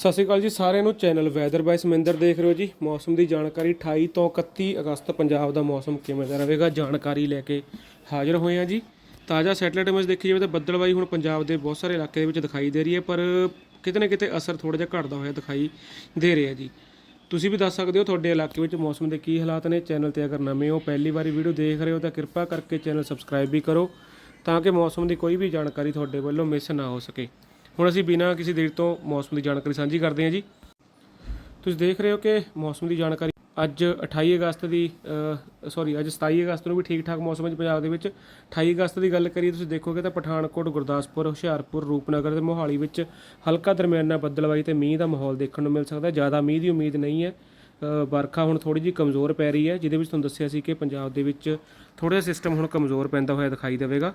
ਸਤਿ ਸ਼੍ਰੀ ਅਕਾਲ ਜੀ, ਸਾਰਿਆਂ ਨੂੰ ਚੈਨਲ ਵੈਦਰ ਬਾਈ ਸਮਿੰਦਰ ਦੇਖ ਰਹੇ ਹੋ ਜੀ। ਮੌਸਮ ਦੀ ਜਾਣਕਾਰੀ 28 ਤੋਂ 31 ਅਗਸਤ ਪੰਜਾਬ ਦਾ ਮੌਸਮ ਕਿਵੇਂ ਦਾ ਰਹੇਗਾ, ਜਾਣਕਾਰੀ ਲੈ ਕੇ ਹਾਜ਼ਰ ਹੋਏ ਹਾਂ ਜੀ। ਤਾਜ਼ਾ ਸੈਟਲਾਈਟ ਇਮੇਜ ਦੇਖੀ ਜਾਵੇ ਤਾਂ ਬੱਦਲਬਾਈ ਹੁਣ ਪੰਜਾਬ ਦੇ ਬਹੁਤ ਸਾਰੇ ਇਲਾਕੇ ਦੇ ਵਿੱਚ ਦਿਖਾਈ ਦੇ ਰਹੀ ਹੈ, ਪਰ ਕਿਤੇ ਨਾ ਕਿਤੇ ਅਸਰ ਥੋੜਾ ਜਿਹਾ ਘਟਦਾ ਹੋਇਆ ਦਿਖਾਈ ਦੇ ਰਿਹਾ ਜੀ। ਤੁਸੀਂ ਵੀ ਦੱਸ ਸਕਦੇ ਹੋ ਤੁਹਾਡੇ ਇਲਾਕੇ ਵਿੱਚ ਮੌਸਮ ਦੇ ਕੀ ਹਾਲਾਤ ਨੇ। ਚੈਨਲ ਤੇ ਅਗਰ ਨਵੇਂ ਹੋ, ਪਹਿਲੀ ਵਾਰੀ ਵੀਡੀਓ ਦੇਖ ਰਹੇ ਹੋ ਤਾਂ ਕਿਰਪਾ ਕਰਕੇ ਚੈਨਲ ਸਬਸਕ੍ਰਾਈਬ ਵੀ ਕਰੋ ਤਾਂ ਕਿ ਮੌਸਮ ਦੀ ਕੋਈ ਵੀ ਜਾਣਕਾਰੀ ਤੁਹਾਡੇ ਵੱਲੋਂ ਮਿਸ ਨਾ ਹੋ ਸਕੇ। ਹੁਣ ਅਸੀਂ ਬਿਨਾਂ ਕਿਸੇ ਦੇਰ ਤੋਂ ਮੌਸਮ ਦੀ ਜਾਣਕਾਰੀ ਸਾਂਝੀ ਕਰਦੇ ਹਾਂ ਜੀ। ਤੁਸੀਂ ਦੇਖ ਰਹੇ ਹੋ ਕਿ ਮੌਸਮ ਦੀ ਜਾਣਕਾਰੀ ਅੱਜ 28 ਅਗਸਤ ਦੀ ਸੌਰੀ ਅੱਜ 27 ਅਗਸਤ ਨੂੰ ਵੀ ਠੀਕ ਠਾਕ ਮੌਸਮ ਹੈ ਜੀ ਪੰਜਾਬ ਦੇ ਵਿੱਚ। 28 ਅਗਸਤ ਦੀ ਗੱਲ ਕਰੀਏ, ਤੁਸੀਂ ਦੇਖੋਗੇ ਤਾਂ ਪਠਾਨਕੋਟ, ਗੁਰਦਾਸਪੁਰ, ਹੁਸ਼ਿਆਰਪੁਰ, ਰੂਪਨਗਰ ਤੇ ਮੋਹਾਲੀ ਵਿੱਚ ਹਲਕਾ ਦਰਮਿਆਨਾ ਬੱਦਲਬਾਈ ਤੇ ਮੀਂਹ ਦਾ ਮਾਹੌਲ ਦੇਖਣ ਨੂੰ ਮਿਲ ਸਕਦਾ ਜ਼ਿਆਦਾ ਮੀਂਹ ਦੀ ਉਮੀਦ ਨਹੀਂ ਹੈ। ਵਰਖਾ ਹੁਣ ਥੋੜੀ ਜਿਹੀ ਕਮਜ਼ੋਰ ਪੈ ਰਹੀ ਹੈ, ਜਿਹਦੇ ਵਿੱਚ ਤੁਹਾਨੂੰ ਦੱਸਿਆ ਸੀ ਕਿ ਪੰਜਾਬ ਦੇ ਵਿੱਚ ਥੋੜਾ ਜਿਹਾ ਸਿਸਟਮ ਹੁਣ ਕਮਜ਼ੋਰ ਪੈਂਦਾ ਹੋਇਆ ਦਿਖਾਈ ਦੇਵੇਗਾ।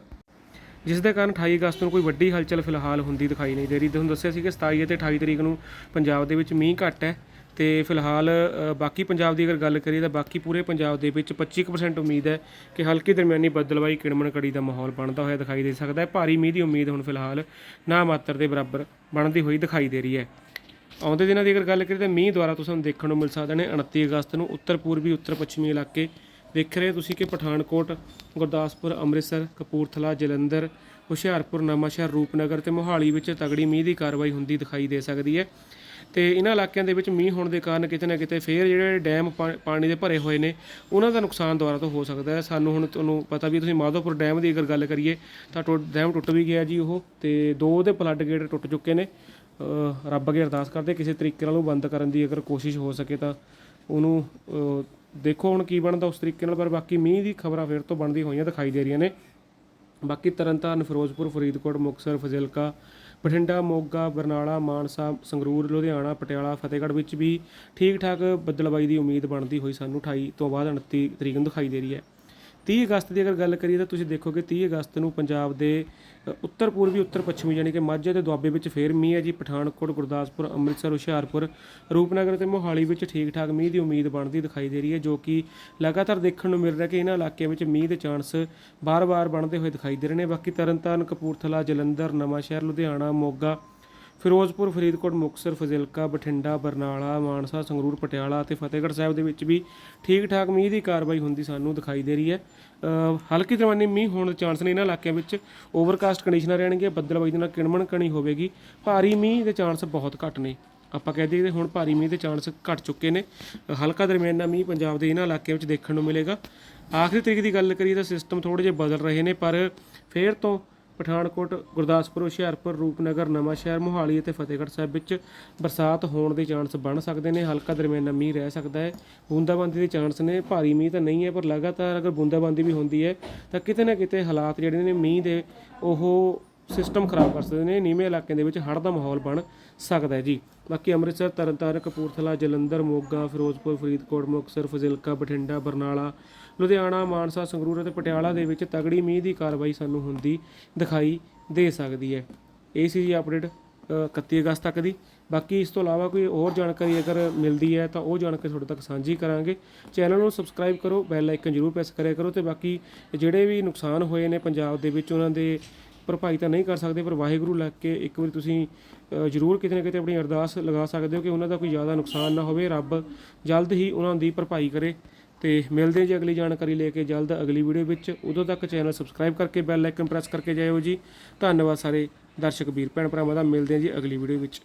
ਜਿਸ ਦੇ ਕਾਰਨ 28 ਅਗਸਤ ਨੂੰ ਕੋਈ ਵੱਡੀ ਹਲਚਲ ਫਿਲਹਾਲ ਹੁੰਦੀ ਦਿਖਾਈ ਨਹੀਂ ਦੇ ਰਹੀ। ਤੁਹਾਨੂੰ ਦੱਸਿਆ ਸੀ ਕਿ 27 ਅਤੇ 28 ਤਰੀਕ ਨੂੰ ਪੰਜਾਬ ਦੇ ਵਿੱਚ ਮੀਂਹ ਘੱਟ ਹੈ ਤੇ ਫਿਲਹਾਲ ਬਾਕੀ ਪੰਜਾਬ ਦੀ ਅਗਰ ਗੱਲ ਕਰੀਏ ਤਾਂ ਬਾਕੀ ਪੂਰੇ ਪੰਜਾਬ ਦੇ ਵਿੱਚ 25% ਉਮੀਦ ਹੈ ਕਿ ਹਲਕੀ ਦਰਮਿਆਨੀ ਬੱਦਲਬਾਈ ਕਿਣਮਣ ਕੜੀ ਦਾ ਮਾਹੌਲ ਬਣਦਾ ਹੋਇਆ ਦਿਖਾਈ ਦੇ ਸਕਦਾ ਹੈ। ਭਾਰੀ ਮੀਂਹ ਦੀ ਉਮੀਦ ਹੁਣ ਫਿਲਹਾਲ ਨਾ ਮਾਤਰ ਦੇ ਬਰਾਬਰ ਬਣਦੀ ਹੋਈ ਦਿਖਾਈ ਦੇ ਰਹੀ ਹੈ। ਆਉਂਦੇ ਦਿਨਾਂ ਦੀ ਅਗਰ ਗੱਲ ਕਰੀਏ ਤਾਂ ਮੀਂਹ ਦੁਆਰਾ ਤੁਹਾਨੂੰ ਦੇਖਣ ਨੂੰ ਮਿਲ ਸਕਦੇ ਨੇ 29 ਅਗਸਤ ਨੂੰ ਉੱਤਰ ਪੂਰਬੀ ਉੱਤਰ ਪੱਛਮੀ ਇਲਾਕੇ ਦੇਖ ਰਹੇ ਹੋ ਤੁਸੀਂ ਕਿ ਪਠਾਨਕੋਟ, ਗੁਰਦਾਸਪੁਰ, ਅੰਮ੍ਰਿਤਸਰ, ਕਪੂਰਥਲਾ, ਜਲੰਧਰ, ਹੁਸ਼ਿਆਰਪੁਰ, ਨਵਾਂਸ਼ਹਿਰ, ਰੂਪਨਗਰ ਤੇ ਮੋਹਾਲੀ ਵਿੱਚ ਤਗੜੀ ਮੀਂਹ ਦੀ ਕਾਰਵਾਈ ਹੁੰਦੀ ਦਿਖਾਈ ਦੇ ਸਕਦੀ ਹੈ। ਤੇ ਇਹਨਾਂ ਇਲਾਕਿਆਂ ਦੇ ਵਿੱਚ ਮੀਂਹ ਹੋਣ ਦੇ ਕਾਰਨ ਕਿਤੇ ਨਾ ਕਿਤੇ ਫੇਰ ਜਿਹੜੇ ਡੈਮ ਪਾ- ਪਾਣੀ ਦੇ ਭਰੇ ਹੋਏ ਨੇ, ਉਹਨਾਂ ਦਾ ਨੁਕਸਾਨ ਦੁਆਰਾ ਤੋਂ ਹੋ ਸਕਦਾ ਹੈ। ਸਾਨੂੰ ਹੁਣ ਤੁਹਾਨੂੰ ਪਤਾ ਵੀ ਤੁਸੀਂ ਮਾਧੋਪੁਰ ਡੈਮ ਦੀ ਅਗਰ ਗੱਲ ਕਰੀਏ, ਤਾਂ ਟੁੱਟ- ਡੈਮ ਟੁੱਟ ਵੀ ਗਿਆ ਜੀ ਉਹ ਤੇ ਦੋ ਦੇ ਪਲੱਡ ਗੇਟ ਟੁੱਟ ਚੁੱਕੇ ਨੇ। ਰੱਬ ਅੱਗੇ ਅਰਦਾਸ ਕਰਦੇ ਕਿਸੇ ਤਰੀਕੇ ਨਾਲ ਉਹ ਬੰਦ ਕਰਨ ਦੀ ਅਗਰ ਕੋਸ਼ਿਸ਼ ਹੋ ਸਕੇ ਤਾਂ ਉਹਨੂੰ ਦੇਖੋ ਹੁਣ ਕੀ ਬਣਦਾ ਉਸ ਤਰੀਕੇ ਨਾਲ, ਪਰ ਬਾਕੀ ਮੀਂਹ ਦੀ ਖਬਰਾਂ ਫਿਰ ਤੋਂ ਬਣਦੀ ਹੋਈਆਂ ਦਿਖਾਈ ਦੇ ਰਹੀਆਂ ਨੇ। ਬਾਕੀ ਤਰਨਤਾਰਨ, ਫਿਰੋਜ਼ਪੁਰ, ਫਰੀਦਕੋਟ, ਮੁਕਤਸਰ, ਫਜ਼ਿਲਕਾ, ਬਠਿੰਡਾ, ਮੋਗਾ, ਬਰਨਾਲਾ, ਮਾਨਸਾ, ਸੰਗਰੂਰ, ਲੁਧਿਆਣਾ, ਪਟਿਆਲਾ, ਫਤਿਹਗੜ੍ਹ ਵਿੱਚ ਵੀ ਠੀਕ ਠਾਕ ਬੱਦਲਬਾਈ ਦੀ ਉਮੀਦ ਬਣਦੀ ਹੋਈ ਸਾਨੂੰ 28 ਤੋਂ ਬਾਅਦ 29 ਤਰੀਕ ਨੂੰ ਦਿਖਾਈ ਦੇ ਰਹੀ ਹੈ। 30 ਅਗਸਤ ਦੀ ਅਗਰ ਗੱਲ ਕਰੀਏ ਤਾਂ ਤੁਸੀਂ ਦੇਖੋਗੇ 30 ਅਗਸਤ ਨੂੰ ਪੰਜਾਬ ਦੇ ਉੱਤਰ ਪੂਰਬੀ ਉੱਤਰ ਪੱਛਮੀ ਯਾਨੀ ਕਿ ਮਾਝੇ ਤੇ ਦੁਆਬੇ ਵਿੱਚ ਫੇਰ ਮੀਂਹ ਹੈ ਜੀ, ਪਠਾਨਕੋਟ, ਗੁਰਦਾਸਪੁਰ, ਅੰਮ੍ਰਿਤਸਰ, ਹੁਸ਼ਿਆਰਪੁਰ, ਰੂਪਨਗਰ ਤੇ ਮੋਹਾਲੀ ਵਿੱਚ ਠੀਕ ਠਾਕ ਮੀਂਹ ਦੀ ਉਮੀਦ ਬਣਦੀ ਦਿਖਾਈ ਦੇ ਰਹੀ ਹੈ, ਜੋ ਕਿ ਲਗਾਤਾਰ ਦੇਖਣ ਨੂੰ ਮਿਲ ਰਿਹਾ ਕਿ ਇਹਨਾਂ ਇਲਾਕਿਆਂ ਵਿੱਚ ਮੀਂਹ ਦੇ ਚਾਂਸ ਬਾਰ-ਬਾਰ ਬਣਦੇ ਹੋਏ ਦਿਖਾਈ ਦੇ ਰਹੇ ਨੇ। ਬਾਕੀ ਤਰਨਤਾਰਨ, ਕਪੂਰਥਲਾ, ਜਲੰਧਰ, ਨਵਾਂਸ਼ਹਿਰ, ਲੁਧਿਆਣਾ, ਮੋਗਾ ਫਿਰੋਜ਼ਪੁਰ ਫਰੀਦਕੋਟ ਮੁਕਤਸਰ ਫਜ਼ਿਲਕਾ ਬਠਿੰਡਾ ਬਰਨਾਲਾ ਮਾਨਸਾ ਸੰਗਰੂਰ ਪਟਿਆਲਾ ਅਤੇ ਫਤਿਹਗੜ੍ਹ ਸਾਹਿਬ ਦੇ ਵਿੱਚ ਵੀ ਠੀਕ ਠਾਕ ਮੀਂਹ ਦੀ ਕਾਰਵਾਈ ਹੁੰਦੀ ਸਾਨੂੰ ਦਿਖਾਈ ਦੇ ਰਹੀ ਹੈ। ਅ, ਹਲਕੀ ਦਰਮਿਆਨੀ ਮੀਂਹ ਹੋਣ ਦੇ ਚਾਂਸ ਨੇ ਇਹਨਾਂ ਇਲਾਕਿਆਂ ਵਿੱਚ। ਓਵਰਕਾਸਟ ਕੰਡੀਸ਼ਨਾਂ ਰਹਿਣਗੀਆਂ ਬੱਦਲਬਾਈ ਦੇ ਨਾਲ ਕਿਣਮਣ ਕਣੀ ਹੋਵੇਗੀ। ਭਾਰੀ ਮੀਂਹ ਦੇ ਚਾਂਸ ਬਹੁਤ ਘੱਟ ਨੇ। ਆਪਾਂ ਕਹਿ ਦਈਏ ਕਿ ਹੁਣ ਭਾਰੀ ਮੀਂਹ ਦੇ ਚਾਂਸ ਘਟ ਚੁੱਕੇ ਨੇ। ਹਲਕਾ ਦਰਮਿਆਨਾ ਮੀਂਹ ਪੰਜਾਬ ਦੇ ਇਹਨਾਂ ਇਲਾਕਿਆਂ ਵਿੱਚ ਦੇਖਣ ਨੂੰ ਮਿਲੇਗਾ। ਆਖਰੀ ਤਰੀਕ ਦੀ ਗੱਲ ਕਰੀਏ ਤਾਂ ਸਿਸਟਮ ਥੋੜੇ ਜਿਹੇ ਬਦਲ ਰਹੇ ਨੇ ਪਰ ਫੇਰ ਤੋਂ ਪਠਾਨਕੋਟ, ਗੁਰਦਾਸਪੁਰ, ਹੁਸ਼ਿਆਰਪੁਰ, ਰੂਪਨਗਰ, ਨਵਾਂਸ਼ਹਿਰ, ਮੋਹਾਲੀ ਅਤੇ ਫਤਿਹਗੜ੍ਹ ਸਾਹਿਬ ਵਿੱਚ ਬਰਸਾਤ ਹੋਣ ਦੇ ਚਾਂਸ ਬਣ ਸਕਦੇ ਨੇ। ਹਲਕਾ ਦਰਮਿਆਨਾ ਮੀਂਹ ਰਹਿ ਸਕਦਾ ਹੈ। ਬੂੰਦਾਬਾਂਦੀ ਦੇ ਚਾਂਸ ਨੇ। ਭਾਰੀ ਮੀਂਹ ਤਾਂ ਨਹੀਂ ਹੈ, ਪਰ ਲਗਾਤਾਰ ਅਗਰ ਬੂੰਦਾਬਾਂਦੀ ਵੀ ਹੁੰਦੀ ਹੈ, ਤਾਂ ਕਿਤੇ ਨਾ ਕਿਤੇ ਹਾਲਾਤ ਜਿਹੜੇ ਨੇ ਮੀਂਹ ਦੇ, ਉਹ ਸਿਸਟਮ ਖਰਾਬ ਕਰ ਸਕਦੇ ਨੇ। ਨੀਵੇਂ ਇਲਾਕਿਆਂ ਦੇ ਵਿੱਚ ਹੜ੍ਹ ਦਾ ਮਾਹੌਲ ਬਣ ਸਕਦਾ ਹੈ ਜੀ। ਬਾਕੀ ਅੰਮ੍ਰਿਤਸਰ, ਤਰਨਤਾਰਨ, ਕਪੂਰਥਲਾ, ਜਲੰਧਰ, ਮੋਗਾ, ਫਿਰੋਜ਼ਪੁਰ, ਫਰੀਦਕੋਟ, ਮੁਕਤਸਰ, ਫਜ਼ਿਲਕਾ, ਬਠਿੰਡਾ, ਬਰਨਾਲਾ ਲੁਧਿਆਣਾ, ਮਾਨਸਾ, ਸੰਗਰੂਰ ਅਤੇ ਪਟਿਆਲਾ ਦੇ ਵਿੱਚ ਤਗੜੀ ਮੀਂਹ ਦੀ ਕਾਰਵਾਈ ਸਾਨੂੰ ਹੁੰਦੀ ਦਿਖਾਈ ਦੇ ਸਕਦੀ ਹੈ। ਇਹ ਸੀ ਜੀ ਅਪਡੇਟ 31 ਅਗਸਤ ਤੱਕ ਦੀ। ਬਾਕੀ ਇਸ ਤੋਂ ਇਲਾਵਾ ਕੋਈ ਹੋਰ ਜਾਣਕਾਰੀ ਅਗਰ ਮਿਲਦੀ ਹੈ ਤਾਂ ਉਹ ਜਾਣਕਾਰੀ ਤੁਹਾਡੇ ਤੱਕ ਸਾਂਝੀ ਕਰਾਂਗੇ। ਚੈਨਲ ਨੂੰ ਸਬਸਕ੍ਰਾਈਬ ਕਰੋ, ਬੈਲ ਆਈਕਨ ਜ਼ਰੂਰ ਪ੍ਰੈਸ ਕਰਿਆ ਕਰੋ ਤੇ ਬਾਕੀ ਜਿਹੜੇ ਵੀ ਨੁਕਸਾਨ ਹੋਏ ਨੇ ਪੰਜਾਬ ਦੇ ਵਿੱਚ ਉਹਨਾਂ ਦੇ ਭਰਪਾਈ ਤਾਂ ਨਹੀਂ ਕਰ ਸਕਦੇ, ਪਰ ਵਾਹਿਗੁਰੂ ਲੱਗ ਕੇ ਇੱਕ ਵਾਰੀ ਤੁਸੀਂ ਜ਼ਰੂਰ ਕਿਤੇ ਨਾ ਕਿਤੇ ਆਪਣੀ ਅਰਦਾਸ ਲਗਾ ਸਕਦੇ ਹੋ ਕਿ ਉਹਨਾਂ ਦਾ ਕੋਈ ਜ਼ਿਆਦਾ ਨੁਕਸਾਨ ਨਾ ਹੋਵੇ। ਰੱਬ ਜਲਦ ਹੀ ਉਹਨਾਂ ਦੀ ਭਰਪਾਈ ਕਰੇ। ਤੇ ਮਿਲਦੇ ਹਾਂ ਜੀ ਅਗਲੀ ਜਾਣਕਾਰੀ ਲੈ ਕੇ ਜਲਦ ਅਗਲੀ ਵੀਡੀਓ ਵਿੱਚ। ਉਦੋਂ ਤੱਕ ਚੈਨਲ ਸਬਸਕ੍ਰਾਈਬ ਕਰਕੇ ਬੈਲ ਆਈਕਨ ਪ੍ਰੈਸ ਕਰਕੇ ਜਾਇਓ ਜੀ। ਧੰਨਵਾਦ ਸਾਰੇ ਦਰਸ਼ਕ ਵੀਰ ਭੈਣ ਭਰਾਵਾਂ ਦਾ। ਮਿਲਦੇ ਹਾਂ ਜੀ ਅਗਲੀ ਵੀਡੀਓ ਵਿੱਚ।